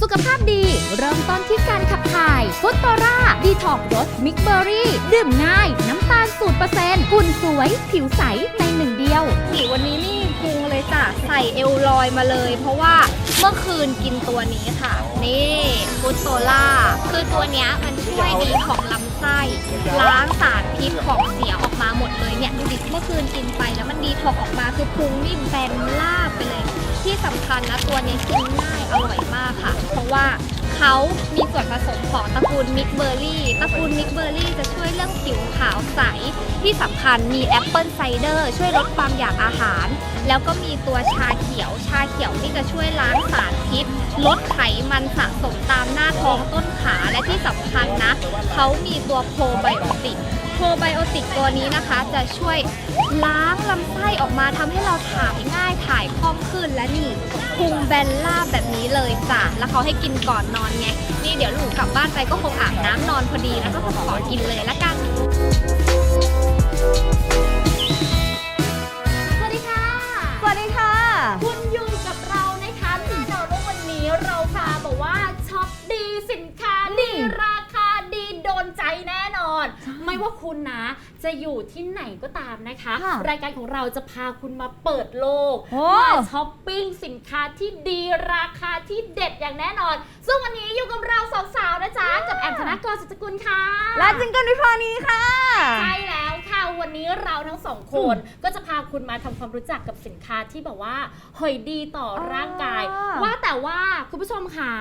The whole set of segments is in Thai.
สุขภาพดี เริ่มต้นที่การขับถ่ายฟุตโตราดีท็อกรสมิกเบอรี่ ดื่มง่าย น้ำตาล0%หุ่นสวย ผิวใสในหนึ่งเดียวสีวันนี้นี่ เลยจ้ะใส่เอลลอยมาเลย เพราะว่าเมื่อคืนกินตัวนี้ค่ะ นี่ฟุตโซล่าคือตัวเนี้ยมันช่วยดีของลำไส้ล้างสารพิษของเสียออกมาหมดเลยเนี่ยดูดิเมื่อคืนกินไปแล้วมันดีทอกออกมาคือพุงนี่แบนลาบไปเลย ที่สำคัญนะตัวนี้กินง่ายอร่อยมากค่ะ เพราะว่า เขามีส่วนผสมของตระกูลมิกเบอร์รี่ ตระกูลมิกเบอร์รี่จะช่วยเรื่องผิวขาวใส ที่สำคัญมีแอปเปิลไซเดอร์ช่วยลดความอยากอาหาร แล้วก็มีตัวชาเขียว ชาเขียวนี่จะช่วยล้างสารพิษ ลดไขมันสะสมตามหน้าท้องต้นขา และที่สำคัญนะ เขามีตัวโปรไบโอติกโปรไบโอติกตัวนี้นะคะ จะช่วยล้างลำไส้ออกมาทำให้เราถ่ายง่ายถ่าย องขึ้นและนี่พุงแบนลาบแบบนี้เลยจ้ะแล้วเขาให้กินก่อนนอนไง นี่เดี๋ยวลูกลับบ้านไปก็คงอาบน้ำนอนพอดีแล้วก็ขอกินเลยละกัน ว่าคุณนะ จะอยู่ที่ไหนก็ตามนะคะ ค่ะรายการของเราจะพาคุณมาเปิดโลก โอ้ มาช้อปปิ้งสินค้าที่ดีราคาที่เด็ดอย่างแน่นอน ซึ่งวันนี้อยู่กับเราสองสาวนะจ๊ะ กับแอมธนากรสุจกุลค่ะ และจิงเกิลวิภานีค่ะ ใช่แล้วค่ะ วันนี้เราทั้งสองคนก็จะพาคุณมาทำความรู้จักกับสินค้าที่แบบว่าเฮ้ยดีต่อร่างกาย อ่าว่าแต่ว่าคุณผู้ชมขา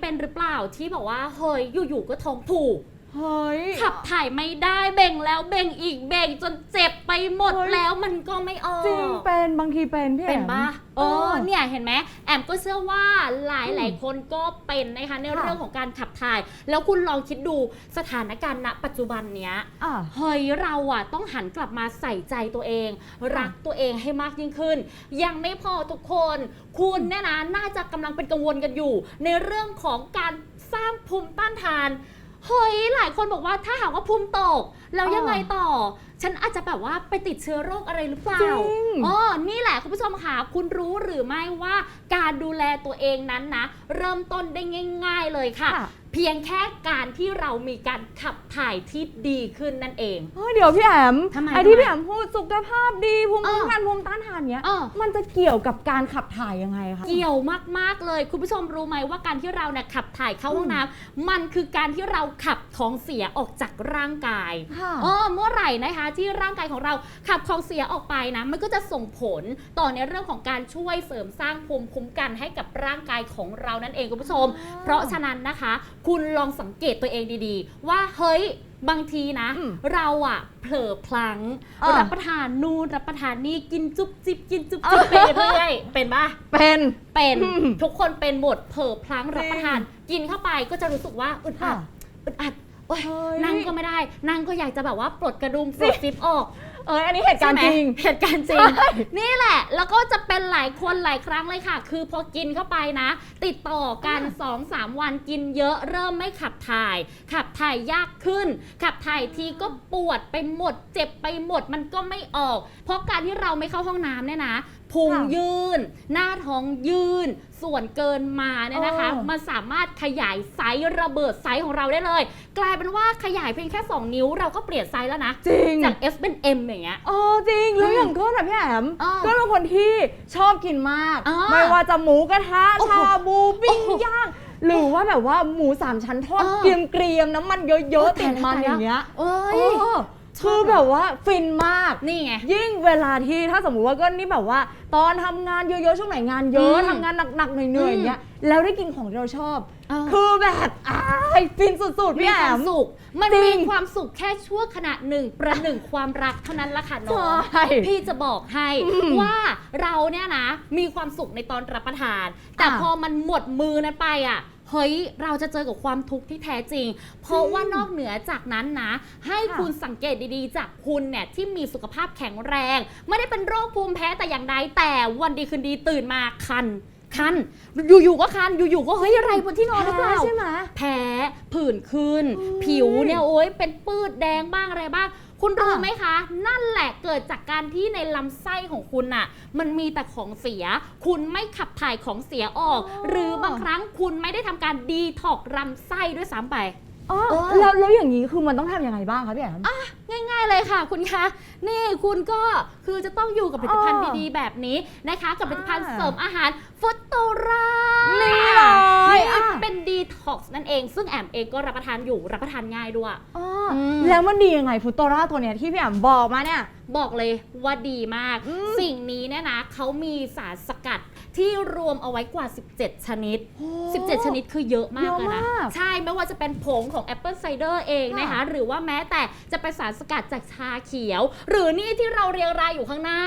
เป็นหรือเปล่าที่บอกว่าเฮ้ยอยู่ๆก็ท้องผูก เฮ้ย ขับถ่ายไม่ได้เบ่งแล้วเบ่งอีกเบ่งจนเจ็บไปหมดเฮ้ย แล้วมันก็ไม่ออกจริงเป็นบางทีเป็นพี่เป็นปะเอเอออเนี่ยเห็นไหมแอมก็เชื่อว่าหลายหลายๆคนก็เป็นนะคะในค่ะ เรื่องของการขับถ่าย แล้วคุณลองคิดดูสถานการณ์ณปัจจุบันเนี้ย อะ เฮ้ยเราอะต้องหันกลับมาใส่ใจตัวเอง รักตัวเองให้มากยิ่งขึ้น ยังไม่พอทุกคน คุณเนี่ยนะน่าจะกำลังเป็นกังวลกันอยู่ ในเรื่องของการสร้างภูมิต้านทาน เฮ้ยหลายคนบอกว่าถ้าหากว่าภูมิตก แล้วยังไงต่อ ฉันอาจจะแบบว่าไปติดเชื้อโรคอะไรหรือเปล่าจริง อ๋อนี่แหละคุณผู้ชมค่ะคุณรู้หรือไม่ว่าการดูแลตัวเองนั้นนะ เริ่มต้นได้ง่าย ๆเลยค่ะ ค่ะ เพียงแค่การที่เรามีการขับถ่ายที่ดีขึ้นนั่นเอง เฮ้ยเดี๋ยวพี่แอมทำไมไอ้ที่ทำไมพี่แอมพูดสุขภาพดีภูมิคุ้มเออกันภูมิต้านทานเนี้ย เออ มันจะเกี่ยวกับการขับถ่ายยังไงคะ เกี่ยวมาก ๆ เลย คุณผู้ชมรู้ไหมว่าการที่เราเนี่ยขับถ่ายเข้าอืมห้องน้ำมันคือการที่เราขับของเสียออกจากร่างกายค่ะ เออเมื่อไหร่นะคะที่ร่างกายของเราขับของเสียออกไปนะมันก็จะส่งผลต่อในเรื่องของการช่วยเสริมสร้างภูมิคุ้มกันให้กับร่างกายของเรานั่นเองคุณผู้ชมอ๋อเพราะฉะนั้นนะคะคุณลองสังเกตตัวเองดีๆ ว่าเฮ้ยบางทีนะ อืมเราอะเผลอพลั้งเออ รับประทานนู่นรับประทานนี่กินจุ๊บจิ๊บกินจุ๊บจิ๊บไปเรื่อยๆเป็นปะ เป็น เป็นอืมทุกคนเป็นหมดเผลอพลั้งจริงรับประทาน กินเข้าไปก็จะรู้สึกว่าอึดอัค่ะดอึดอัดโอ๊ยเฮ้ยนั่งก็ไม่ได้ นั่งก็อยากจะแบบว่าปลดกระดุมปลดซิปออก เอ้ยอันนี้เหตุการณ์จใช่ริงไหมเหตุการณ์จริง ใช่ นี่แหละ แล้วก็จะเป็นหลายคนหลายครั้งเลยค่ะ คือพอกินเข้าไปนะ ติดต่อกัน 2-3 วันกินเยอะเริ่มไม่ขับถ่าย ขับถ่ายยากขึ้น ขับถ่ายทีก็ปวดไปหมด เจ็บไปหมดมันก็ไม่ออก เพราะการที่เราไม่เข้าห้องน้ำเนี่ยนะ พุงค่ะยืนหน้าท้องยืนส่วนเกินมาเนี่ยนะคะ เออ มันสามารถขยายไซส์ระเบิดไซส์ของเราได้เลย กลายเป็นว่าขยายเพียงแค่ 2 นิ้วเราก็เปลี่ยนไซส์แล้วนะ จริง จาก S เป็น M อย่างเงี้ย เออจริงแล้วอืมอย่างก็แบบพี่แอมอ่าก็เป็นคนที่ชอบกินมาก อ่าไม่ว่าจะหมูกระทะโอ้โหชาบูปิ้งโอ้โหย่างหรือว่าแบบว่าหมูสามชั้นทอดอ่าเกรียมๆน้ำมันเยอะโอ้ๆแต่มันตายแล้วอย่างเงี้ย เอ้เอยอ คือแบบว่าฟินมาก นี่ไง ยิ่งเวลาที่ถ้าสมมุติว่าก็นี่แบบว่า ตอนทำงานเยอะๆช่วงไหนงานเยอะอืมทำงานหนักๆเหนื่อยๆอย่างเงี้ยแล้วได้กินของที่เราชอบเออคือแบบอ้ายฟินสุดๆมีพี่แอความม สุข มันจริงมีความสุขแค่ชั่วขณะหนึ่ง ประหนึ่งความรักเท่านั้นละค่ะน้อง ใช่พี่จะบอกให้อืมว่าเราเนี่ยนะ มีความสุขในตอนรับประทาน แต่อะพอมันหมดมือนั้นไปอะ เฮ้ยเราจะเจอกับความทุกข์ที่แท้จริง เพราะว่านอกเหนือจากนั้นนะ ให้ค่ะคุณสังเกตดีๆ จากคุณเนี่ยที่มีสุขภาพแข็งแรง ไม่ได้เป็นโรคภูมิแพ้แต่อย่างใดแต่วันดีคืนดีตื่นมาคันคันอยู่ๆก็คันอยู่ๆก็เฮ้ยอะไรบนที่นอนหรือเปล่าใช่ไหมแพ้ผื่นขึ้นโอ้ยผิวเนี่ยโอ๊ยเป็นปื้ดแดงบ้างอะไรบ้าง คุณรู้อะไหมคะ นั่นแหละเกิดจากการที่ในลำไส้ของคุณน่ะ มันมีแต่ของเสีย คุณไม่ขับถ่ายของเสียออกอ๋อหรือบางครั้งคุณไม่ได้ทำการดีท็อกลำไส้ด้วยซ้ำไปอ๋อเออแล้วแล้วอย่างนี้คือมันต้องทำยังไงบ้างคะพี่แอม ง่ายๆเลยค่ะ คุณคะนี่คุณก็คือจะต้องอยู่กับผลิตภัณฑ์อ๋อดีๆแบบนี้นะคะ กับผลิตภัณฑ์อ่าเสริมอาหารฟุตโตรานี่เลยนี่อะ เป็นดีท็อกซ์นั่นเอง ซึ่งแอมเองก็รับประทานอยู่รับประทานง่ายด้วยอ๋ออืมแล้วมันดียังไงฟุตโตราตัวเนี้ยที่พี่แอมบอกมาเนี่ย บอกเลยว่าดีมาก อืม สิ่งนี้เนี่ยนะเขามีสารสกัดที่รวมเอาไว้กว่า 17 ชนิด 17 ชนิดคือเยอะมากเลยนะเยอะมากใช่ ไม่ว่าจะเป็นผงของ Apple Cider เองนะคะค่ะหรือว่าแม้แต่จะเป็นสารสกัดจากชาเขียว หรือนี่ที่เราเรียงรายอยู่ข้างหน้า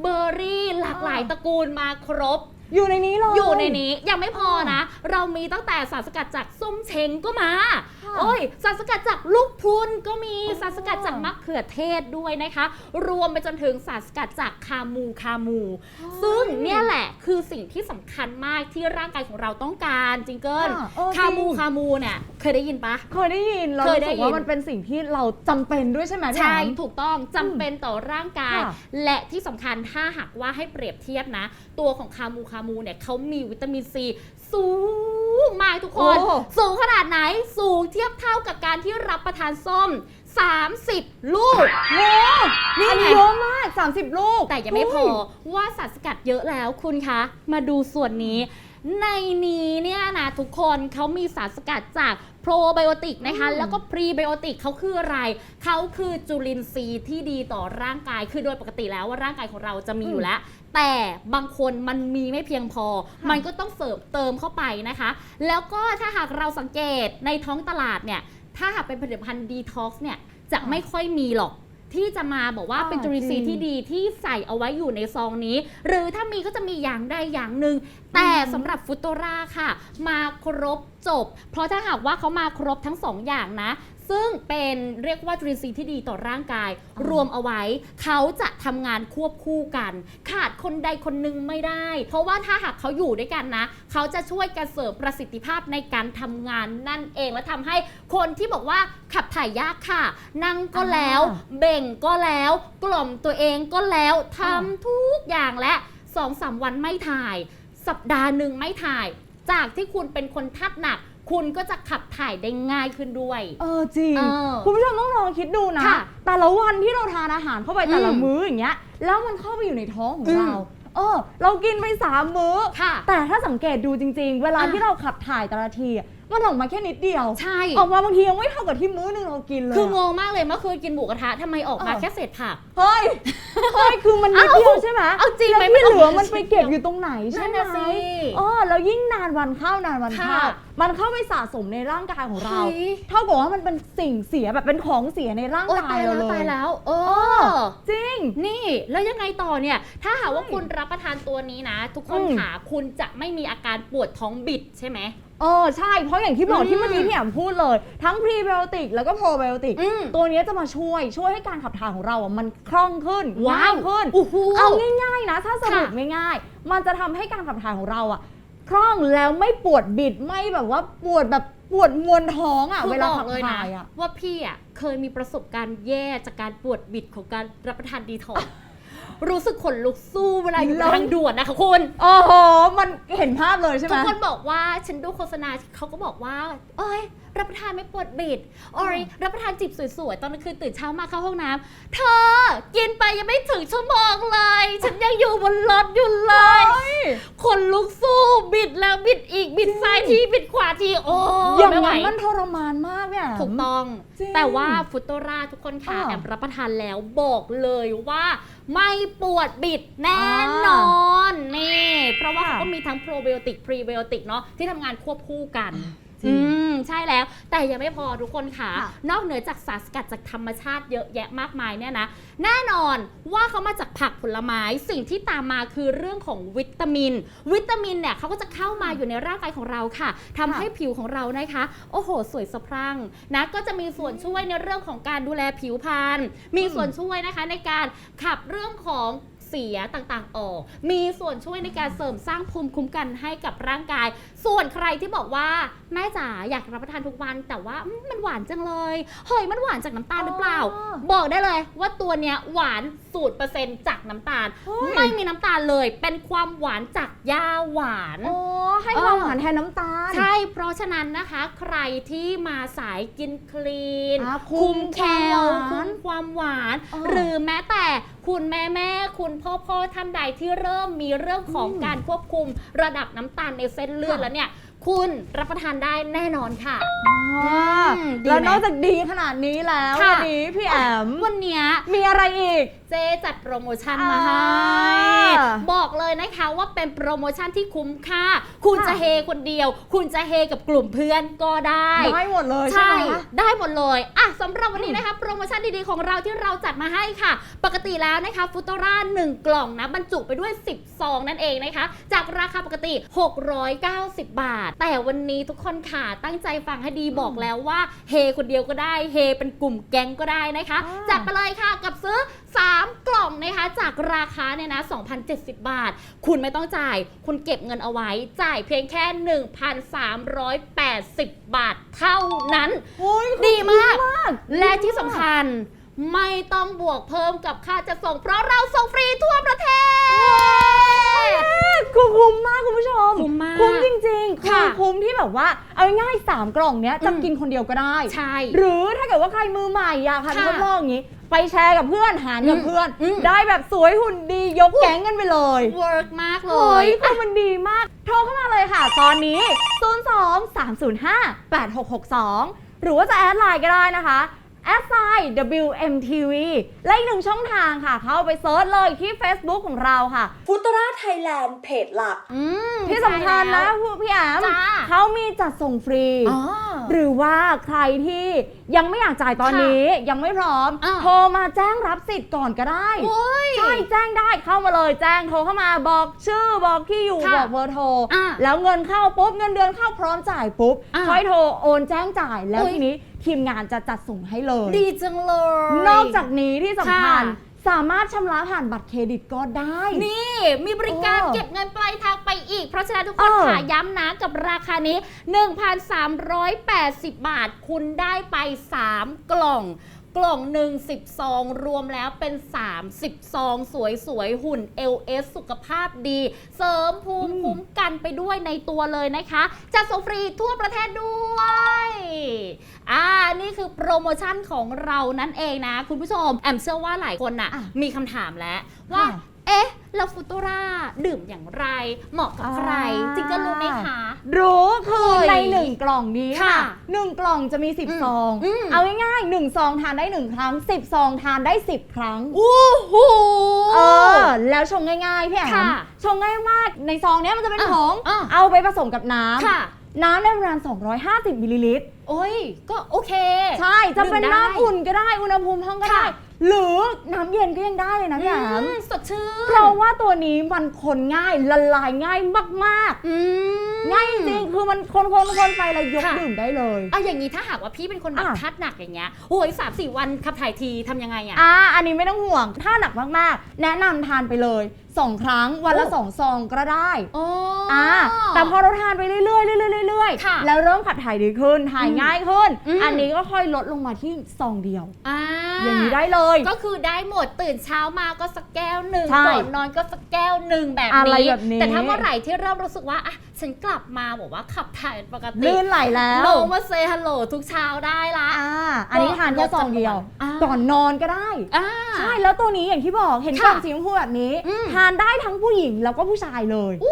เบอร์รี่หลากหลายตระกูลมาครบ อยู่ในนี้เลย อยู่ในนี้ยังไม่พอนะ เรามีตั้งแต่สารสกัดจากส้มเช้งก็มา ค่ะ โอ้ยสารสกัดจากลูกพรุนก็มีอ๋อ สารสกัดจากมะเขือเทศด้วยนะคะ รวมไปจนถึงสารสกัดจากคามูคามู ซึ่งเนี่ยแหละคือสิ่งที่สำคัญมากที่ร่างกายของเราต้องการจิงเกิลค่ะเออคามูจริงคามูเนี่ยเคยได้ยินปะ เคยได้ยินเราเคยรู้ได้สึกยิน ว่ามันเป็นสิ่งที่เราจำเป็นด้วยใช่ไหมพี่ใช่แอม ถูกต้องจำเป็นต่อร่างกาย ค่ะและที่สำคัญถ้าหากว่าให้เปรียบเทียบนะ ตัวของคามูคามูเนี่ยเขามีวิตามินซี สูงมากทุกคน โอ้ สูงขนาดไหนสูงเทียบเท่ากับการที่รับประทานส้ม 30 ลูกโหนี่อันไงนี้ เยอะมาก 30 ลูกแต่ยังไม่พอว่าสารสกัดเยอะแล้วคุณคะ มาดูส่วนนี้ ในนี้เนี่ยนะทุกคนเขามีสารสกัดจากโปรไบโอติกนะคะอืมแล้วก็พรีไบโอติกเขาคืออะไร เขาคือจุลินทรีย์ที่ดีต่อร่างกาย คือโดยปกติแล้วว่าร่างกายของเราจะมีอยู่แล้ว แต่บางคนมันมีไม่เพียงพอ มันก็ต้องเสริมเติมเข้าไปนะคะ แล้วก็ถ้าหากเราสังเกตในท้องตลาดเนี่ย ถ้าหากเป็นผลิตภัณฑ์ดีท็อกซ์เนี่ย จะไม่ค่อยมีหรอก ที่จะมาบอกว่าอ่าเป็นจุลินทรีย์จริที่งดีที่ใส่เอาไว้อยู่ในซองนี้ หรือถ้ามีก็จะมีอย่างใดอย่างหนึ่งแต่สำหรับฟุตโตราค่ะ มาครบจบ เพราะถ้าหากว่าเขามาครบทั้งสองอย่างนะ ซึ่งเป็นเรียกว่าจุลินทรีย์ที่ดีต่อร่างกาย รวมเอาไว้ เขาจะทำงานควบคู่กัน ขาดคนใดคนหนึ่งไม่ได้ เพราะว่าถ้าหากเขาอยู่ด้วยกันนะ เขาจะช่วยกันเสริมประสิทธิภาพในการทำงานนั่นเองและทำให้คนที่บอกว่าขับถ่ายยากค่ะ นั่งก็แล้ว อ่า เบ่งก็แล้ว กล่อมตัวเองก็แล้วทำอ่าทุกอย่างและสองสามวันไม่ถ่าย สัปดาห์หนึ่งไม่ถ่าย จากที่คุณเป็นคนทัดหนัก คุณก็จะขับถ่ายได้ง่ายขึ้นด้วย เออจริง เออคุณผู้ชมต้องลองคิดดูนะ ค่ะแต่ละวันที่เราทานอาหารเข้าไปแต่ละอืม มื้ออย่างเงี้ย แล้วมันเข้าไปอยู่ในท้องของอืมเรา เออ เรากินไปสามมื้อ ค่ะ แต่ถ้าสังเกตดูจริง ๆ เวลาอะที่เราขับถ่ายแต่ละทีอะ มันออกมาแค่นิดเดียวใช่ ออกมาบางทียังไม่เท่ากับที่มื้อหนึงเรากินเลยคืองอะงมากเลยเมื่อคืนกินหมูกระทะทำไมออกมาเออแค่เศษผัก เฮ้ยเฮ้ยคือมันนิดเดียวใช่ไหมเอาจริงแล้วไหมที่มันเหลือออกมามันไปเก็บอยู่ตรงไหนใช่นั่นไหมน่ะสิอ๋อแล้วยิ่งนานวันเข้านานวันเข้าค่ะมันเข้าไปสะสมในร่างกายของเรา เฮ้ย เท่ากับว่ามันเป็นสิ่งเสียแบบเป็นของเสียในร่างโอ๊ยกาตายยเราแล้วเลยตายแล้วเอเอออจริง นี่แล้วยังไงต่อเนี่ย ถ้าหากว่าใช่คุณรับประทานตัวนี้นะ ทุกคนอืมขาคุณจะไม่มีอาการปวดท้องบิดใช่ไหม เออใช่เพราะอย่างที่บอกอืมที่เมื่อกี้พี่แอมพูดเลย ทั้งพรีไบโอติกแล้วก็โปรไบโอติกอืมตัวเนี้ยจะมาช่วยช่วยให้การขับถ่ายของเราอะมันคล่องขึ้นว้าว ง่ายขึ้นโอ้โห เอาง่ายๆนะ ถ้าสรุปค่ะง่ายๆมันจะทำให้การขับถ่ายของเราอะคล่องแล้วไม่ปวดบิดไม่แบบว่าปวดแบบปวดมวนท้องอะ คือเวลาบอขักบเลยนะถ่ายอะ ว่าพี่อะเคยมีประสบการณ์แย่จากการปวดบิดของการรับประทานดีท็อกซ์ รู้สึกขนลุกสู้เวลาอยู่บแล้นวทางด่วนนะคะคุณ โอ้โห มันเห็นภาพเลยใช่ไหม ทุกคนบอกว่าฉันดูโฆษณาเขาก็บอกว่า เอ้ย รับประทานไม่ปวดบิดออยรับประทานจิบสวยๆ ตอนกลางคืนตื่นเช้ามาเข้าห้องน้ำเธอ กินไปยังไม่ถึงชั่วโมงเลย ฉันยังอยู่บนรถอยู่เลย คนลุกสู้บิดแล้วบิดอีกบิดซ้ายทีบิดขวาทีโอ้อย่างไม่ไหวนั้นมันทรมานมากเนี่ย ถูกต้อง จริงแต่ว่าฟุตโตราทุกคนค่ะอ้าวแอมรับประทานแล้วบอกเลยว่า ไม่ปวดบิดแน่นอนนี่เพราะว่าค่ะเขาก็มีทั้งโปรไบโอติกพรีไบโอติกเนาะที่ทำงานควบคู่กันจริง อืมใช่แล้วแต่ยังไม่พอทุกคนค่ะ ค่ะ นอกเหนือจากสารสกัดจากธรรมชาติเยอะแยะมากมายเนี่ยนะ แน่นอนว่าเขามาจากผักผลไม้สิ่งที่ตามมาคือเรื่องของวิตามิน วิตามินเนี่ยเขาก็จะเข้ามาอยู่ในร่างกายของเราค่ะทำให้ผิวของเรานะคะ โอ้โห สวยสะพรั่งนะก็จะมีส่วนช่วยในเรื่องของการดูแลผิวพรรณมีส่วนช่วยนะคะในการขับเรื่องของเสียต่างๆออก มีส่วนช่วยในการเสริมสร้างภูมิคุ้มกันให้กับร่างกาย ส่วนใครที่บอกว่าแม่จ๋าอยากรับประทานทุกวัน แต่ว่าอืมมันหวานจังเลย เฮ้ยมันหวานจากน้ำตาลหรือเปล่า อ๋อ บอกได้เลยว่าตัวเนี้ยหวานสูตรเปอร์เซ็นต์จากน้ำตาล เฮ้ย ไม่มีน้ำตาลเลย เป็นความหวานจากย่าหวาน โอ้ให้ความหวานแทนน้ำตาล ใช่ เพราะฉะนั้นนะคะ ใครที่มาสายกินคลีน อ่าคุมแคลความหวานคุมความหวานอ๋อหรือแม้แต่คุณแม่แม่คุณพ่อพ่อท่านใดที่เริ่มมีเรื่องของอืมการควบคุมระดับน้ำตาลในเส้นเลือดค่ะ แล้วเนี่ย คุณรับประทานได้แน่นอนค่ะอ่าอืมดีแล้วไหมนอกจากดีขนาดนี้แล้ว ค่ะ วันนี้พี่แอมวันเนี้ย มีอะไรอีก เจ๊จัดโปรโมชั่นมาให้อ่าบอกเลยนะคะว่าเป็นโปรโมชั่นที่คุ้มค่า คุณค่ะจะเฮคนเดียว คุณจะเฮกับกลุ่มเพื่อนก็ได้ ได้หมดเลยใช่ใช่ไหมได้หมดเลยอะสำหรับวันนี้นะคะโปรโมชั่นดีๆของเราที่เราจัดมาให้ค่ะ ปกติแล้วนะคะฟุตรา1กล่องนะบรรจุไปด้วย 10ซองนั่นเองนะคะ จากราคาปกติ 690 บาท แต่วันนี้ทุกคนค่ะตั้งใจฟังให้ดีบอกแล้วว่าเฮคนเดียวก็ได้เฮเป็นกลุ่มแก๊งก็ได้นะคะอ่าจัดไปเลยค่ะกับซื้อ3 กล่องนะคะจากราคาเนี่ยนะ2,070 บาท คุณไม่ต้องจ่าย คุณเก็บเงินเอาไว้ จ่ายเพียงแค่ 1,380 บาทเท่านั้นโอ้ยดีมากมาก และที่สำคัญไม่ต้องบวกเพิ่มกับค่าจะส่ง เพราะเราส่งฟรีทั่วประเทศคือคุ้มมากคุณผู้ชม คุ้มมาก คุ้มจริงๆคือค่ะคุ้มที่แบบว่า เอาง่ายๆสามกล่องเนี้ยจะอืมกินคนเดียวก็ได้ ใช่ หรือถ้าเกิดว่าใครมือใหม่อยากหัดค่ะทดลองอย่างนี้ ไปแชร์กับเพื่อนหารกับอืมเพื่อน อืม ได้แบบสวยหุ่นดียกแก๊งกันไปเลย เวิร์กมากเลเฮ้ยยคือมันดีมาก โทรเข้ามาเลยค่ะ ตอนนี้ 02 305 8662 หรือว่าจะแอดไลน์ก็ได้นะคะ แอดไซน์ WMTV และอีกหนึ่งช่องทางค่ะ เข้าไปเซิร์ชเลยที่ Facebook ของเราค่ะ ฟุตราไทยแลนด์เพจหลัก อืมที่สำคัญใช่แล้นะวพี่แอมจ้าเขามีจัดส่งฟรี อ๋อหรือว่าใครที่ยังไม่อยากจ่ายตอนนี้ยังไม่พร้อม อ่า โทรมาแจ้งรับสิทธิ์ก่อนก็ได้ โอ้ย ใช่แจ้งได้เข้ามาเลยแจ้งโทรเข้ามาบอกชื่อบอกที่อยู่ค่ะบอกเบอร์โทร อะแล้วเงินเข้าปุ๊บเงินเดือนเข้าพร้อมจ่ายปุ๊บอะค่อยโทรโอนแจ้งจ่ายแล้วอุ๊ย ทีนี้ ทีมงานจะจัดส่งให้เลย ดีจังเลย นอกจากนี้ที่สำคัญค่ะ สามารถชำระผ่านบัตรเครดิตก็ได้ นี่มีบริการโอ้เก็บเงินปลายทางไปอีก เพราะฉะนั้นทุกคนเออค่ะย้ำนะกับราคานี้ 1,380 บาท คุณได้ไป 3 กล่อง กล่องหนึ่ง10ซองรวมแล้วเป็น 30 ซอง สวยๆ หุ่น LS สุขภาพดี เสริมภูมิคุ้มกันไปด้วยในตัวเลยนะคะจะส่งฟรีทั่วประเทศด้วย อ่า นี่คือโปรโมชั่นของเรานั่นเองนะ คุณผู้ชม แอมเชื่อว่าหลายคนน่ะอะ มีคำถามแล้วว่าค่ะ เอ๊ะแล้วฟุตราดื่มอย่างไร เหมาะกับใคร อ่า จริงก็รู้ไหมคะ รู้คือเฮ้ยในหนึ่งกล่องนี้ค่ะค่ะหนึ่งกล่องจะมี อืม10 ซอง อืม เอาง่ายๆหนึ่งซองทานได้หนึ่งครั้ง 10 ซองทานได้ 10 ครั้ง โอ้โห เออ แล้วชงง่ายๆพี่แอมค่ะชงง่ายมากในซองเนี้ยมันจะเป็นอะผงอะ เอาไปผสมกับน้ำค่ะน้ำได้ประมาณ 250มิลลิลิตร โอ้ยก็โอเค ใช่จะเป็นดื่มได้น้ำอุ่นก็ได้อุณหภูมิห้องก็ได้ ค่ะ หรือน้ำเย็นก็ยังได้เลยนะพี่แอมอืมสดชื่นเพราะว่าตัวนี้มันคนง่ายละลายง่ายมากอืม ๆ ง่ายจริงๆคือมันคนๆคนไปแล้วยกค่ะ ดื่มได้เลย เอาอย่างนี้ถ้าหากว่าพี่เป็นคนแบบอะ ทัดหนักอย่างเงี้ยโอ้ยสามสี่วันขับถ่ายทีทำยังไงอะอ่า อันนี้ไม่ต้องห่วง ถ้าหนักมากๆ แนะนำทานไปเลย 2 ครั้งวันละ โอ้ 2 ซองก็ได้โอ้ อ่าแต่พอเราทานไปเรื่อยๆเรื่อยๆเรื่อยค่ะ ๆแล้วเริ่มขับถ่ายดีขึ้นถ่ายอืมง่ายขึ้น อืม อันนี้ก็ค่อยลดลงมาที่ซองเดียว อ่าอย่างนี้ได้เลย ก็คือได้หมดตื่นเช้ามาก็สักแก้วหนึ่งใช่ก่อนนอนก็สักแก้วหนึ่งแบบอะไรนี้ แบบนี้ แต่ถ้าเมื่อไหร่ที่เริ่มรู้สึกว่าอะฉันกลับมาบอกว่าขับถ่ายเป็นปกติลื่นไหลแล้วลงมาเซฮัลโหลทุกเช้าได้ละ อ่าอันนี้ทานแค่ซองเดียว อ่า ก่อนนอนก็ได้ อ่า ใช่แล้วตัวนี้อย่างที่บอกเห็นกค่ะล่องสีชมพูแบบนี้ อืม ทานได้ทั้งผู้หญิงแล้วก็ผู้ชายเลยเอ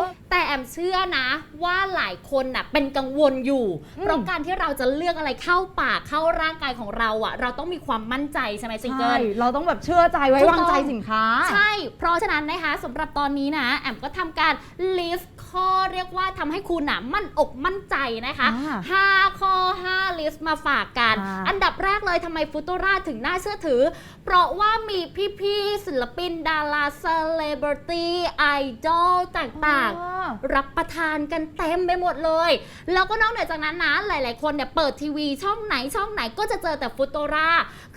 อแต่แอมเชื่อนะว่าหลายคนน่ะเป็นกังวลอยู่อืมเพราะการที่เราจะเลือกอะไรเข้าปากเข้าร่างกายของเราอะเราต้องมีความมั่นใจใช่ไหมซิงเกิใช่ลเราต้องแบบเชื่อใจไว้ถูกวางใจต้องสินค้า ใช่ เพราะฉะนั้นนะคะสำหรับตอนนี้นะ แอมก็ทำการ list ข้อเรียกว่าทำให้คุณน่ะมั่นอกมั่นใจนะคะ อ่า5 ข้อ5 list มาฝากกัน อ่า อันดับแรกเลยทำไมฟุต u ราถึงน่าเชื่อถือ เพราะว่ามีพี่ ๆ ศิลปินดาราเซเลบริตี้ไอดอลต่างๆอ๋อรับประทานกันเต็มไปหมดเลย แล้วก็นอกเหนือจากนั้นนะหลาย ๆ คนเนี่ยเปิดทีวีช่องไหนช่องไหนก็จะเจอแต่ฟุตโตรา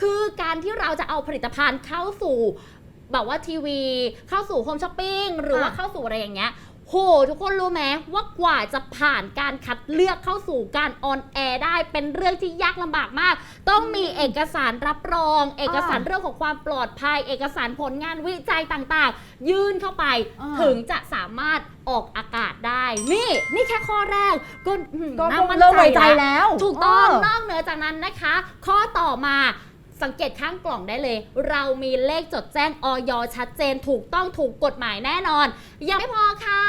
คือการที่เราจะเอาผลิตภัณฑ์เข้าสู่แบบว่าทีวีเข้าสู่โฮมช้อปปิ้งหรือว่าเข้าสู่อะไรอย่างเงี้ย โหทุกคนรู้ไหมว่ากว่าจะผ่านการคัดเลือกเข้าสู่การออนแอร์ได้เป็นเรื่องที่ยากลำบากมาก ต้องมีเอกสารรับรอง เอกสารเรื่องของความปลอดภัย เอกสารผลงานวิจัยต่างๆ ยื่นเข้าไป อ่าถึงจะสามารถออกอากาศได้ นี่ นี่แค่ข้อแรก ก็อืมก็น่ามั่นเริ่มไว้ใจละแล้ว ถูกต้องเออนอกเหนือจากนั้นนะคะ ข้อต่อมา สังเกตข้างกล่องได้เลย เรามีเลขจดแจ้งออยชัดเจน ถูกต้องถูกกฎหมายแน่นอน ยังไม่พอค่ะ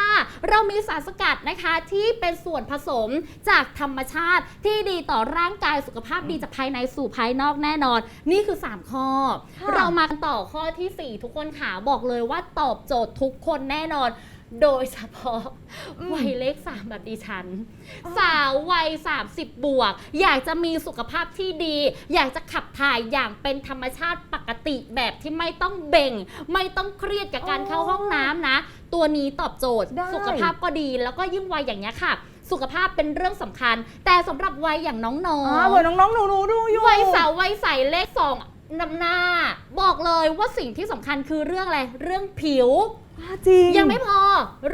เรามีสารสกัดนะคะที่เป็นส่วนผสมจากธรรมชาติที่ดีต่อร่างกายสุขภาพดีจากภายในสู่ภายนอกแน่นอน นี่คือ 3 ข้อค่ะเรามากันต่อข้อทีสี่ 4 ทุกคนค่ะบอกเลยว่าตอบโจทย์ทุกคนแน่นอน โดยเฉพาะวัยเลข3แบบดิฉัน สาววัย 30 บวก อยากจะมีสุขภาพที่ดี อยากจะขับถ่ายอย่างเป็นธรรมชาติปกติแบบที่ไม่ต้องเบ่ง ไม่ต้องเครียดกับการเข้าห้องน้ำนะ ตัวนี้ตอบโจทย์ ได้ สุขภาพก็ดีแล้วก็ยิ่งวัยอย่างนี้ยค่ะ สุขภาพเป็นเรื่องสำคัญ แต่สำหรับวัยอย่างน้องอ่าๆเหมือนน้องๆหนูๆดูอยู่ วัยสาววัยใสเลขสอง นำหน้า บอกเลยว่าสิ่งที่สำคัญคือเรื่องอะไร เรื่องผิวอ่าจริง ยังไม่พอ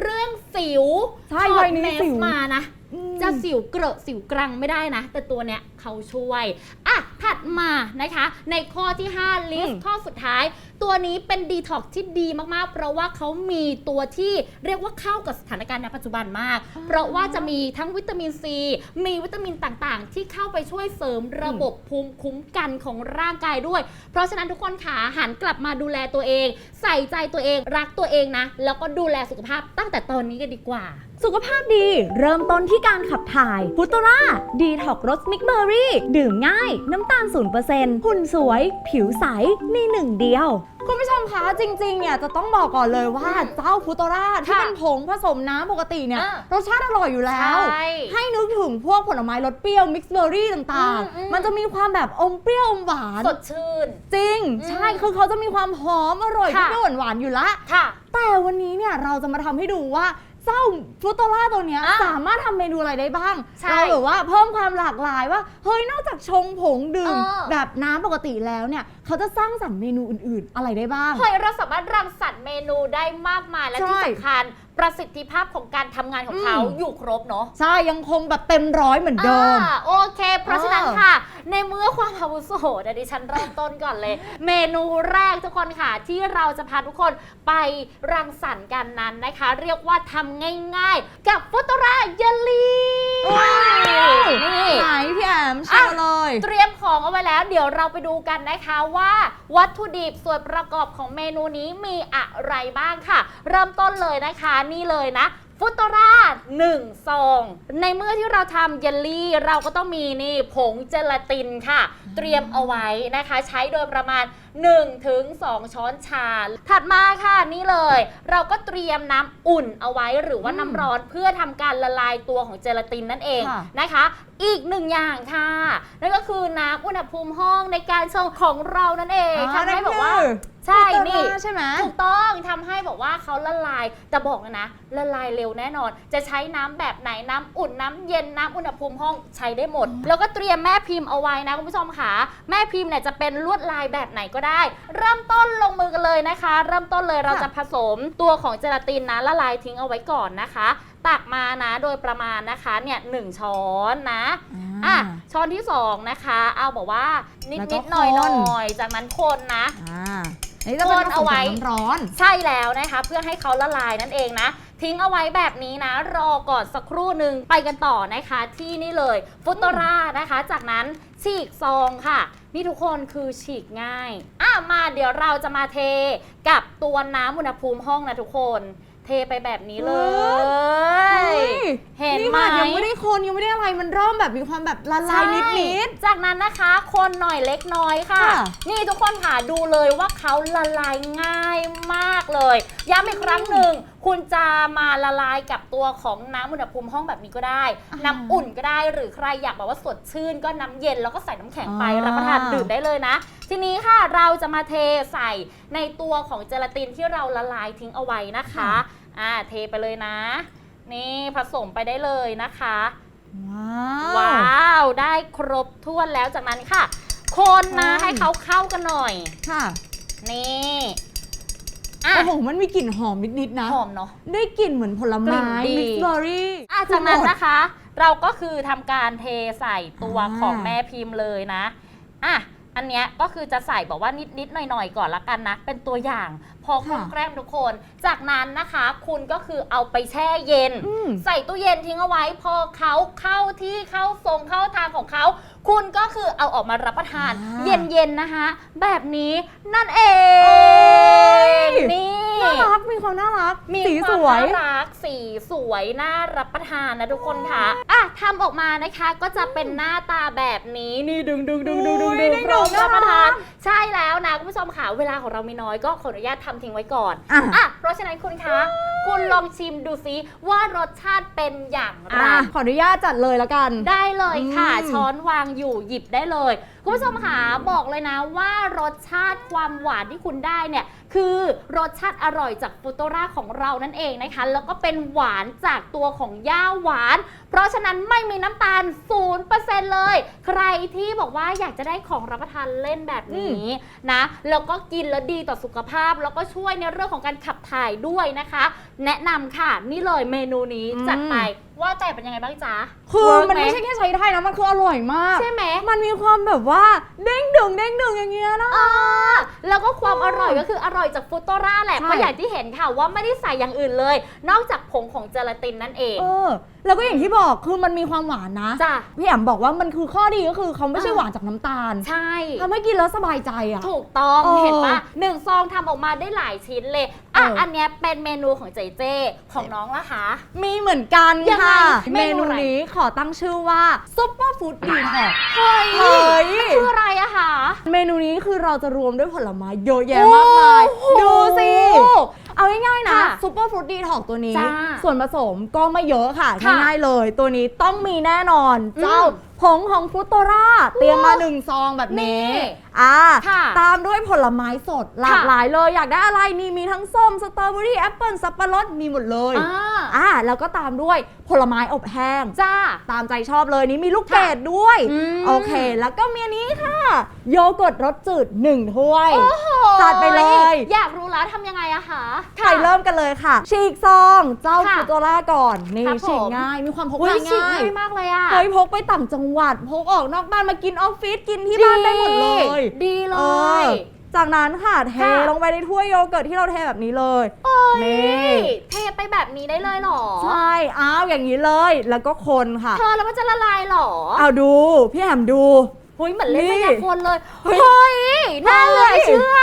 เรื่องสิวใช่ถอดวัยนี้แมสสิว มานะ อืม จะสิวเกระสิวกรังไม่ได้นะ แต่ตัวเนี้ยเขาช่วย อะถัด มานะคะ ในข้อที่ 5 ลิสอืต์มข้อสุดท้าย ตัวนี้เป็นดีท็อกที่ดีมากๆ เพราะว่าเขามีตัวที่เรียกว่าเข้ากับสถานการณ์ในปัจจุบันมาก เพราะว่าจะมีทั้งวิตามินซี มีวิตามินต่างๆ ที่เข้าไปช่วยเสริมระบบภูมิคุ้มกันของร่างกายด้วย เพราะฉะนั้นทุกคนขาหันกลับมาดูแลตัวเอง ใส่ใจตัวเองรักตัวเองนะ แล้วก็ดูแลสุขภาพตั้งแต่ตอนนี้กันดีกว่า สุขภาพดีเริ่มต้นที่การขับถ่ายฟุตโตราดีท็อกรสมิกเบอร์รี่ ดื่มง่าย น้ำตาล 0%หุ่นสวย ผิวใสในหนึ่งเดียว คุณผู้ชมคะจริงๆเนี่ยจะต้องบอกก่อนเลยว่าอืมเจ้าฟุตโตราที่ค่ะเป็นผงผสมน้ำปกติเนี่ยอะรสชาติอร่อยอยู่แล้ว ใช่ให้นึกถึงพวกผลไม้รสเปรี้ยวมิกซ์เบอร์รี่ต่างอืมอืม ๆ มันจะมีความแบบอมเปรี้ยวอมหวาน สดชื่น จริง อืมใช่คือเขาจะมีความหอมอร่อยค่ะเปรี้ยวหวานๆอยู่ละ ค่ะ แต่วันนี้เนี่ยเราจะมาทำให้ดูว่า เจ้าฟรุตโตล่าตัวเนี้ยอะสามารถทำเมนูอะไรได้บ้างใช่เราแบบว่าเพิ่มความหลากหลายว่า เฮ้ยนอกจากชงผงดื่ม เออ แบบน้ำปกติแล้วเนี่ย เขาจะสร้างสรรค์เมนูอื่นๆ อะไรได้บ้าง เฮ้ยเราสามารถรังสรรค์เมนูได้มากมายและใช่ที่สำคัญ ประสิทธิภาพของการทำงานของเขาอืม อยู่ครบเนาะใช่ยังคงแบบเต็มร้อยเหมือนเดิม อ่าโอเค เพราะฉะนั้นเออค่ะ ในเมื่อความอาวุโสเดี๋ยวดิฉันเริ่มต้นก่อนเลย เมนูแรกทุกคนค่ะ ที่เราจะพาทุกคนไปรังสรรค์กันนั้นนะคะ เรียกว่าทำง่าย ๆ กับฟุตราเยลลี่ว้าว นี่ ไหนพี่แอมเชิญเลย เตรียมของเอาไว้แล้ว เดี๋ยวเราไปดูกันนะคะว่าวัตถุดิบส่วนประกอบของเมนูนี้มีอะไรบ้างค่ะ เริ่มต้นเลยนะคะนี่เลยนะฟุตราหนึ่งซอง ในเมื่อที่เราทำเยลลี่ เราก็ต้องมีนี่ผงเจลาตินค่ะ เตรียมเอาไว้นะคะ ใช้โดยประมาณ 1-2ถึง2ช้อนชา ถัดมาค่ะนี่เลย เราก็เตรียมน้ำอุ่นเอาไว้หรือว่าอืมน้ำร้อนเพื่อทำการละลายตัวของเจลาตินนั่นเองค่ะ นะคะ อีกหนึ่งอย่างค่ะ นั่นก็คือน้ำอุณหภูมิห้องในการชงของเรานั่นเองอ๋อทำให้แบบว่านั่นคือใช่ฟุตโตนี่ราใช่ไหม ถูกต้องทำให้แบบว่าเขาละลายแต่บอกเลยนะ ละลายเร็วแน่นอน จะใช้น้ำแบบไหนน้ำอุ่นน้ำเย็นน้ำอุณหภูมิห้องใช้ได้หมด แล้วก็เตรียมแม่พิมพ์เอาไว้นะคุณผู้ชมค่ะแม่พิมพ์เนี่ยจะเป็นลวดลายแบบไหนก็ได้ เริ่มต้นลงมือกันเลยนะคะ เริ่มต้นเลยเราค่ะจะผสมตัวของเจลาตินนะละลายทิ้งเอาไว้ก่อนนะคะตักมานะโดยประมาณนะคะเนี่ยหนึ่งช้อนนะอะช้อนที่สองนะคะ เอาบอกว่านิดแล้วก็นิดหน่อยคหนน่อยจากนั้นคนนะอ่าอั นนี้จะเป็นผคนสเอามไว้กับน้ำร้อน ใช่แล้วนะคะ เพื่อให้เขาละลายนั่นเองนะ ทิ้งเอาไว้แบบนี้นะ รอก่อนสักครู่หนึ่งไปกันต่อนะคะที่นี่เลยฟุตรานะคะ จากนั้นฉีกซองค่ะ นี่ทุกคนคือฉีกง่าย อะมาเดี๋ยวเราจะมาเทกับตัวน้ำอุณหภูมิห้องนะทุกคน เทไปแบบนี้เลเฮ้ย ย เห็นนี่ไหมค่ะยังไม่ได้คนยังไม่ได้อะไรมันเริ่มแบบมีความแบบละลายนิดนิดจากนั้นนะคะ คนหน่อยเล็กน้อยค่ะ ค่ะนี่ทุกคนค่ะดูเลยว่าเขาละลายง่ายมากเลย ย้ำอีกครั้งหนึ่งคุณจะมาละลายกับตัวของน้ำอุณหภูมิห้องแบบนี้ก็ได้อ่าน้ำอุ่นก็ได้หรือใครอยากแบบว่าสดชื่น ก็น้ำเย็นแล้วก็ใส่น้ำแข็งไปอ่ารับประทานดื่มได้เลยนะ ทีนี้ค่ะเราจะมาเทใส่ในตัวของเจลาตินที่เราละลายทิ้งเอาไว้นะคะอ่าเทไปเลยนะ นี่ผสมไปได้เลยนะคะ ว้าวว้าวได้ครบถ้วนแล้วจากนั้นค่ะ คนนะคนให้เขาเข้ากันหน่อยค่ะ นี่ อะ โอ้โห มันมีกลิ่นหอมนิดๆนะ หอมเนาะ ได้กลิ่นเหมือนผลไม้กลิ่นดี มิกซ์เบอร์รี่อะจากนั้นนะคะ เราก็คือทำการเทใส่ตัวอ่าของแม่พิมพ์เลยนะอะอันเนี้ยก็คือจะใส่บอกว่านิดๆหน่อยๆก่อนละกันนะ เป็นตัวอย่าง พอคุณแกล้มทุกคน จากนั้นนะคะ คุณก็คือเอาไปแช่เย็น อืม ใส่ตู้เย็นทิ้งเอาไว้ พอเขาเข้าที่เข้าทรงเข้าทางของเขา คุณก็คือเอาออกมารับประทาน อ่า เย็นๆนะคะ แบบนี้นั่นเองนี่ น่ารักมีความน่ารักมีสีคสวามวยน่ารักสีสวยน่ารับประทานนะทุกคนค่ะอะทำออกมานะคะก็จะเป็นหน้าตาแบบนี้นี่ดึงดึงดึงดึงดึงดึงโอ้ยพร้อมน่ารักรับประทาน ใช่แล้วนะคุณผู้ชมค่ะเวลาของเรามีน้อยก็ขออนุญาตทำทิ้งไว้ก่อนอะอะเพราะฉะนั้นคุณคะ คุณลองชิมดูซิว่ารสชาติเป็นอย่างไร อะขออนุญาตจัดเลยแล้วกัน ได้เลยค่ะ อืมช้อนวางอยู่หยิบได้เลย คุณผู้ชมค่ะบอกเลยนะว่ารสชาติความหวานที่คุณได้เนี่ยคือรสชาติอร่อยจากฟูโตราของเรานั่นเองนะคะ แล้วก็เป็นหวานจากตัวของย่าหวาน เพราะฉะนั้นไม่มีน้ำตาล 0%เลย ใครที่บอกว่าอยากจะได้ของรับประทานเล่นแบบนี้นะ แล้วก็กินแล้วดีต่อสุขภาพ แล้วก็ช่วยในเรื่องของการขับถ่ายด้วยนะคะ แนะนำค่ะ นี่เลยเมนูนี้จัดไป ว่าแต่เป็นยังไงบ้างจ๊ะคือ Work มันหไม่ใช่แค่ใช้ได้นะมันคืออร่อยมาก ใช่ไหมมันมีความแบบว่าเด้งดึงเด้งดึงอย่างเงี้ยนะอ่าแล้วก็ความอร่อยก็คืออร่อยจากฟูโตราแหละใช่เพราะอย่างที่เห็นค่ะว่าไม่ได้ใส่อย่างอื่นเลย นอกจากผงของเจลาตินนั่นเองเออ แล้วก็อย่างที่บอกคือมันมีความหวานนะจ้ะ พี่แอมบอกว่ามันคือข้อดีก็คือเขาไม่ใช่อ่าหวานจากน้ำตาลใช่ ทำให้กินแล้วสบายใจอะ ถูกต้องเออเห็นปะหนึ่งซองทำออกมาได้หลายชิ้นเลย อะ เอออั อันเนี้ยเป็นเมนูของเจเจของน้องละคะ มีเหมือนกันยังไงค่ะ เมเมนูนูอะไร นี้ขอตั้งชื่อว่าซุปเปอร์ฟู้ดดีท็อก เฮ้ยเฮ้ย มันคืออะไรอะคะ เมนูนี้คือเราจะรวมด้วยผลไม้เยอะแยะมากมาย โอ้โห ดูสิ เอาง่ายๆนะค่ะซุปเปอร์ฟรุตดีท็อกตัวนี้ จ้าส่วนผสมก็ไม่เยอะค่ะ ค่ะง่ายๆเลย ตัวนี้ต้องมีแน่นอนอืมเจ้า ผงของฟรุตโตราเตรียมมาหนึ่งซองแบบนี้นี่อ่าค่ะตามด้วยผลไม้สดหลากค่ะหลายเลย อยากได้อะไรนี่มีทั้งส้ม สตรอเบอรี่แอปเปิลสับปะรดมีหมดเลย อ่าอ่าแล้วก็ตามด้วยผลไม้อบแห้ง จ้า ตามใจชอบเลยนี่มีลูกเกดด้วยอืมโอเค แล้วก็มีอันนี้ค่ะ โยเกิร์ตรสจืด1ถ้วยโอ้โหจัดไปเลย อยากรู้แล้วทำยังไงอะคะไปเริ่มกันเลยค่ะ ฉีกซองเจ้าค่ะฟูโตล่าก่อน นี่ครับผมฉีกง่าย มีความพกอุ๊ยพาฉีกง่ายง่ายมากเลยอะเฮ้ยพกไปต่างจังหวัดพกออกนอกบ้านมากินออฟฟิศกินที่บ้านได้หมดเลยดีเลเอยอจากนั้นค่ะเทค่ะ ลงไปในถ้วยโยเกิร์ตที่เราเทแบบนี้เลยนี่เทไปแบบนี้ได้เลยเหรอ ใช่อ้าวอย่างนี้เลย แล้วก็คนค่ะ เธอแล้วมันจะละลายเหรอเอาดู พี่แหมดู เฮ้ยเหมือนเล่นนี่มายากลเลย เฮ้ย เฮ้ยน่าเหลือเชื่อ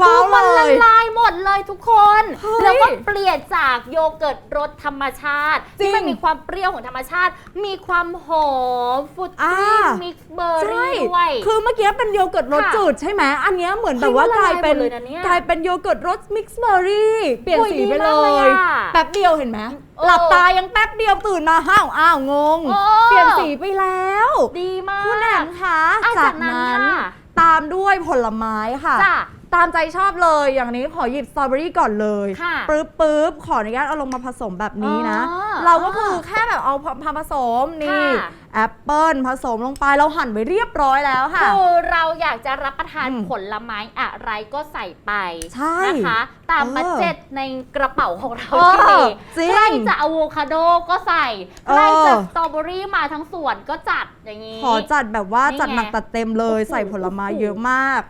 ว้าวคือมันเลละยลายหมดเลยทุกคน เฮ้ยแล้วก็เปลี่ยนจากโยเกิร์ตรสธรรมชาติจริที่งมันมีความเปรี้ยวของธรรมชาติ มีความหอมฟรุตอ่าตี้มิกซ์เบอร์ใช่รี่ด้วย คือเมื่อกี้เป็นโยเกิร์ตรสค่ะจืดใช่ไหมอันเนี้ยเหมือนแบบเฮ้ยว่ามันกละลาลายยเป็นหมดเลยนะเนี่ยกลายเป็นโยเกิร์ตรสมิกซ์เบอร์รี่เปลี่ยนโอ้ยสีดีไปมาเลกเลยย อะแป๊บเดียวเห็นไหมเออหลับตายังแป๊บเดียวตื่นมาห้าวอ้าวงงโอ้เปลี่ยนสีไปแล้วดีมากคุณแหนมคะอะจาจากกนั้นนั้นค่ะตามด้วยผลไม้ค่ะ จ้ะ ตามใจชอบเลยอย่างนี้ขอหยิบสตรอเบอรี่ก่อนเลยค่ะปึ๊บปึ๊บขออนุญาตเอาลงมาผสมแบบนี้นะ อ๋อเราก็คือแค่แบบเอาพาผสมนี่ค่ะ แอปเปิลผสมลงไปเราหั่นไว้เรียบร้อยแล้วค่ะ คือเราอยากจะรับประทานอืมผลไม้อะไรก็ใส่ไปใช่นะคะ ตามเออบัตเจ็ตในกระเป๋าของเราเออที่มีจริงใครจะอะโวคาโดก็ใส่เออใครจะสตรอเบอรี่มาทั้งสวนก็จัดอย่างนี้ ขอจัดแบบว่านี่ไงจัดหนักตัดเต็มเลยโอ้โห ใส่ผลไม้เยอะมาก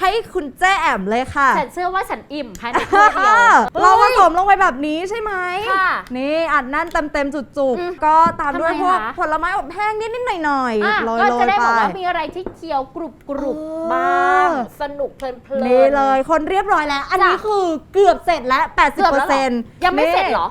ให้คุณแจ้แอมเลยค่ะ ฉันเชื่อว่าฉันอิ่มภายในถ้วยเดียว เราผฮ้ยสมลงไปแบบนี้ใช่ไหมค่ะนี่อัดแน่นเต็มเต็มๆจุกอืมๆ ก็ตามด้วยทำไมพวกคะ ผลไม้อบแห้งนิดๆหน่อยอะๆโรยก็ๆจะได้ไปบอกว่ามีอะไรที่เคี้ยวกรุบกรุบเออบ้างสนุกเพลินเพลิน นี่เลยคนเรียบร้อยแล้ว อันนี้จ้ะคือเกือบเสร็จแล้ว 80%เกือบแล้วเหรอยังไม่เสร็จเหรอ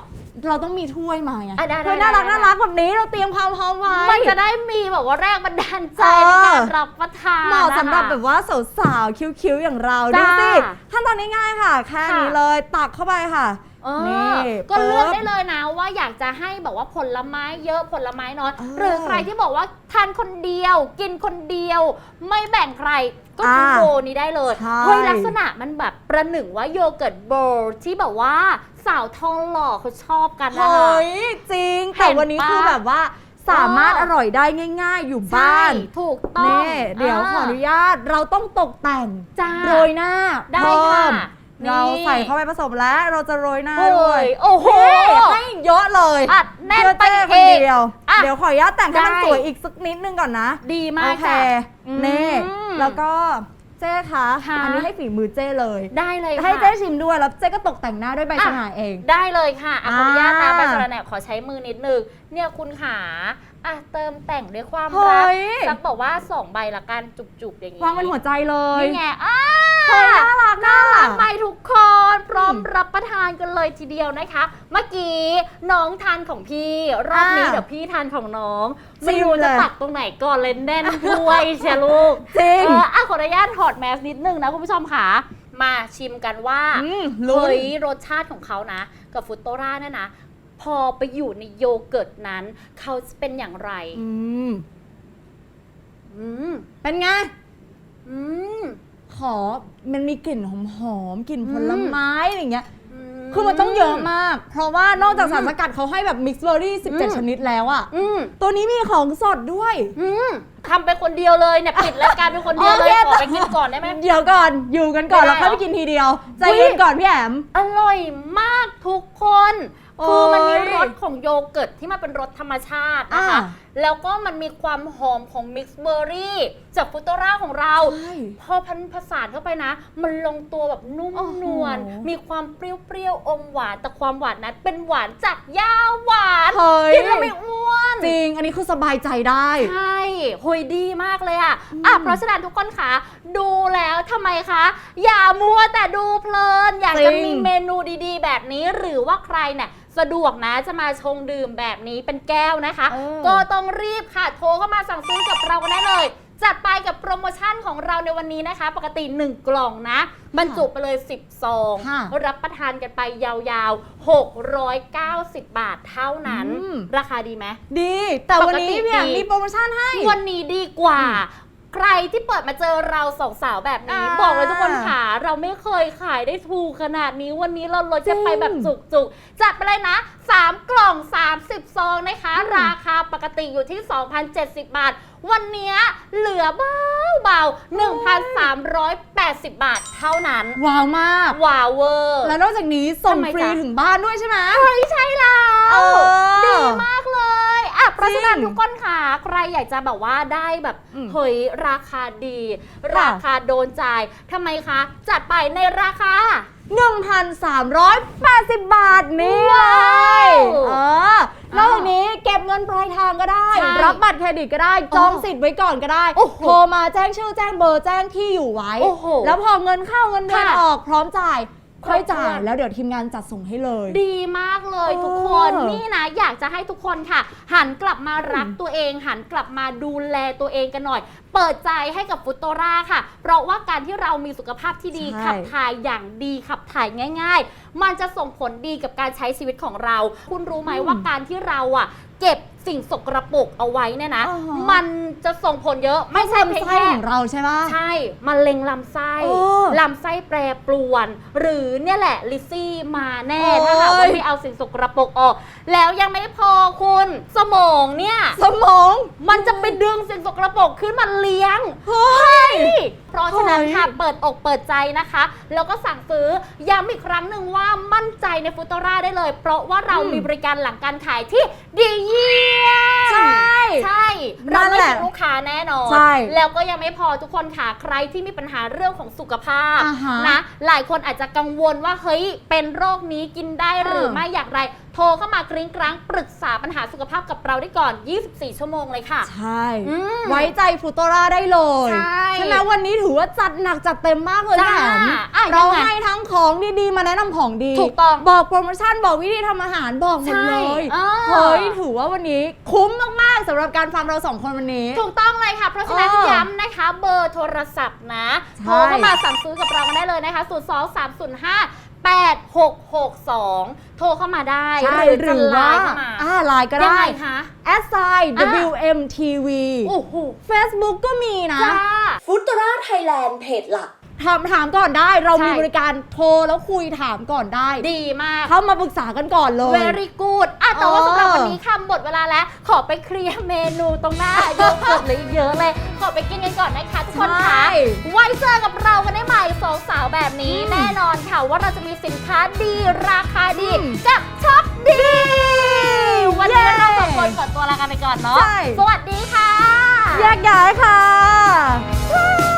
เราต้องมีถ้วยมาไงอะได้ได้ถ้วยน่ารักได้ น่ารักแบบนี้เราเตรียมความพร้อมไว้ มันจะได้มีแบบว่าแรงบันดาลใจเออในการรับประทานเหมาะสำหรับนะคะแบบว่าสาวๆ คิ้วๆ อย่างเราดูจ้าสิขั้นตอนง่ายๆค่ะ แค่ค่ะนี้เลยตักเข้าไปค่ะ เอนี่อก็เลือกปึ๊บได้เลยนะว่าอยากจะให้แบบว่าผลไม้เยอะผลไม้น้อยเออหรือใครที่บอกว่าทานคนเดียว กินคนเดียว ไม่แบ่งใครก็ทำอ่าโบนี้ได้เลยใช่ เฮ้ยลักษณะมันแบบประหนึ่งว่าโยเกิร์ตโบว์ที่แบบว่าสาวทองหล่อเขาชอบกันนะเฮ้คะยจริงเห็นแต่วันนี้ปะ คือแบบว่าสามารถเออออร่อยได้ง่าย ๆ อยู่ใช่บ้านถูกต้องนี่เดี๋ยวขออนุญาตเราต้องตกแต่งจ้าโรยหน้าได้เพิ่ค่ะมนี่ เราใส่เข้าไปผสมแล้วเราจะโรยหน้าเฮ้ด้วยยโอ้โหนี่ให้เยอะเลยอัดแน่นไปเพื่ออีเจ๊กคนเดียวอะเดี๋ยวขออนุญาตแต่งให้มันได้สวยอีกสักนิดนึงก่อนนะ ดีมาโอกเคค่ะอืมนี่แล้วก็เจ๊คะค่ะอันนี้ให้ฝีมือเจ๊เลย ได้เลยค่ะให้เจ๊ชิมด้วยแล้วเจ๊ก็ตกแต่งหน้าด้วยใบอะชะงาเอง ได้เลยค่ะอะขออนุญาตนะอ่าใบสะระแหน่ขอใช้มือนิดนึงเนี่ยคุณขา อะเติมแต่งด้วยความเฮ้รักยสักบอกว่าสองใบละกันจุกๆอย่างนี้วางเป็นหัวใจเลยนี่ไงอ้า เฮ้ยน่ารักน่ารักอะไปทุกคนพร้อมรับประทานกันเลยทีเดียวนะคะ เมื่อกี้น้องทานของพี่รอบนี้อ่าเดี๋ยวพี่ทานของน้องชิมไม่รู้จะเลยตักตรงไหนก่อนเลยแน่นด้วยเชียร์ลูกจริงเอออะขออนุญาตถอดแมสนิดนึงนะคุณผู้ชมค่ะมาชิมกันว่า อืมลุ้น เฮ้ยรสชาติของเขานะ กับฟุตโตราเนี่ยนะ พอไปอยู่ในโยเกิร์ตนั้น เขาจะเป็นอย่างไร อืม อืม เป็นไง อืมขอมันมีกลิ่นหอมๆกลิ่นผลไม้อะไรอย่างเงี้ยมคือมันต้องเยอะมาก เพราะว่านอกจากสารสกัดเขาให้แบบมิกซ์เบอร์รี่ อืม 17 ชนิดแล้วอะอืม ตัวนี้มีของสดด้วย อืมทำไปคนเดียวเลยเนี่ยปิดรายการไปคนเดียวเลยโอเค ขอไปกินก่อนได้ไหม เดี๋ยวก่อน อยู่กันก่อนไม่แล้วได้ค่อยเหรไปอกินทีเดียว ใจอุ๊ยเย็นก่อนพี่แอม อร่อยมากทุกคนโอ้ย คือมันมีรสของโยเกิร์ตที่มันเป็นรสธรรมชาตินะคะ อ่าแล้วก็มันมีความหอมของมิกซ์เบอร์รี่จากฟุตโตราของเรา ใช่พอพันผสานเข้าไปนะ มันลงตัวแบบนุ่มโอ้โห นวล มีความเปรี้ยวๆอมหวาน แต่ความหวานนั้นเป็นหวานจากย่าหวานเฮ้ยกินแล้วไม่อ้วน จริง อันนี้คือสบายใจได้ ใช่โหยดีมากเลยอะ อะ เพราะฉะนั้นทุกคนคะ ดูแล้วทำไมคะ อย่ามัวแต่ดูเพลิน อยากจะจริงมีเมนูดีๆ แบบนี้ หรือว่าใครเนี่ย สะดวกนะจะมาชงดื่มแบบนี้เป็นแก้วนะคะ เออ ก็ต้องรีบค่ะ โทรเข้ามาสั่งซื้อกับเรากันได้เลย จัดไปกับโปรโมชั่นของเราในวันนี้นะคะ ปกติ 1 กล่องนะ บรรจุไปเลย 10ซองค่ะ รับประทานกันไปยาวๆ 690 บาทเท่านั้นอืมราคาดีไหม ดี แต่วันนี้ปกติพี่แอมดี มีโปรโมชั่นให้ วันนี้ดีกว่า ใครที่เปิดมาเจอเราสองสาวแบบนี้ อ่าบอกเลยทุกคนค่ะเราไม่เคยขายได้ถูกขนาดนี้วันนี้เราลดกันไปแบบจริงจุกๆ จัดไปเลยนะ 3 กล่อง 30 ซองนะคะ อืม ราคาปกติอยู่ที่ 2,070 บาท วันนี้เหลือเบาเบาๆ1,380 บาทเท่านั้น ว้าวมาก ว้าวเวอร์ แล้วนอกจากนี้ส่งทำไมฟรีจ๊ะ ถึงบ้านด้วยใช่ไหม เฮ้ยใช่แล้วเออ ดีมาก เลยอะเพราะฉะนั้นจริงทุกคนค่ะ ใครอยากจะแบบว่าได้แบบอืมเฮ้ยราคาดีค่ะราคาโดนใจทำไมคะ จัดไปในราคา 1,380 บาทนี่เลว้ายวเออนอกจากนี้เก็บเงินปลายทางก็ได้ ใช่รับบัตรเครดิตก็ได้ จองสิทธิ์ไว้ก่อนก็ได้ โอ้โหโทรมาแจ้งชื่อแจ้งเบอร์แจ้งที่อยู่ไว้ โอ้โหแล้วพอเงินเข้าเงินเดือนค่ะ ออกพร้อมจ่าย ค่อยจ่ายครบถ้วนแล้วเดี๋ยวทีมงานจัดส่งให้เลย ดีมากเลยเออทุกคนนี่นะอยากจะให้ทุกคนค่ะ หันกลับมารักตัวเอง หันกลับมาดูแลตัวเองกันหน่อย เปิดใจให้กับฟุตโตราค่ะ เพราะว่าการที่เรามีสุขภาพที่ดีใช่ขับถ่ายอย่างดีขับถ่ายง่าย ๆ มันจะส่งผลดีกับการใช้ชีวิตของเรา คุณรู้ไหมว่าการที่เราอะ เก็บ สิ่งสกรปรกเอาไว้เนี่ยนะ อ่าฮะ มันจะส่งผลเยอะไม่ใช่เพียงไส้แค่ ของเราใช่ปะ ใช่มะเร็งลำไส้เออลำไส้แปรปรวน หรือเนี่ยแหละลิซซี่มาแน่ โอ้ย ถ้าหากว่าไม่เอาสิ่งสกรปรกออก แล้วยังไม่พอคุณสมองเนี่ย สมอง มันจะไปดึงสิ่งสกรปรกขึ้นมาเลี้ยง เฮ้ยเพ ราะฉะนั้นเฮ้ยค่ะเปิดอกเปิดใจนะคะ แล้วก็สั่งซื้อย้ำอีกครั้งหนึ่งว่ามั่นใจในฟุตโตราได้เลย เพราะว่าเราอืมมีบริการหลังการขายที่ดีเยี่ยมใช่ ใช่ เรานั่นไม่แหละทิ้งลูกค้าแน่นอนใช่ แล้วก็ยังไม่พอทุกคนค่ะใครที่มีปัญหาเรื่องของสุขภาพอ่าฮะนะหลายคนอาจจะกังวลว่าเฮ้ยเป็นโรคนี้กินได้หรือเออไม่อย่างไร โทรเข้ามากริ้งกรังปรึกษาปัญหาสุขภาพกับเราได้ก่อน 24 ชั่วโมงเลยค่ะ ใช่ อืมไว้ใจฟรุโตราได้เลยใช่ไหมวันนี้ถือว่าจัดหนักจัดเต็มมากเลยจ้าพี่แอมอะเรายังไงให้ทั้งของดีๆ มาแนะนำของดีถูกต้อง บอกโปรโมชั่นบอกวิธีทำอาหารบอกหมดเลยใช่เฮ้ยถือว่าวันนี้คุ้มมากๆสำหรับการฟังเราสองคนวันนี้ ถูกต้องเลยค่ะ เพราะฉะนั้นเออย้ำนะคะ เบอร์โทรศัพท์นะ ใช่โทรเข้ามาสั่งซื้อกับเรากันได้เลยนะคะ 0 2 3 0 5 8 6 6 2 โทรเข้ามาได้ใช่หรือหจะรือไลว่าน์เข้ามาอ่าไลน์ก็ยังได้ไงคะ แอสไซ อะ WMTV โอ้โห Facebook ก็มีนะ จ้า ฟุตตราไทยแลนด์เพจหลัก ถามถามก่อนได้ เราใช่ มีบริการโทรแล้วคุยถามก่อนได้ ดีมาก เข้ามาปรึกษากันก่อนเลย very good อะแต่ว่าเออ สำหรับวันนี้ค่ะหมดเวลาแล้ว ขอไปเคลียร์เมนูตรงหน้าโยเกิร์ตเหลยเยอะเลย ขอไปกินกันก่อนนะคะทุกคนใช่ค่ะไว้เจอกับเรากันได้ใหม่สองสาวแบบนี้ อืมแน่นอนค่ะว่าเราจะมีสินค้าดีราคาดีอืมกับช็อปดี วันนี้เย้เราสองคนขอตัวลากันไปก่อนเนาะ ใช่ สวัสดีค่ะ แยกย้ายค่ะ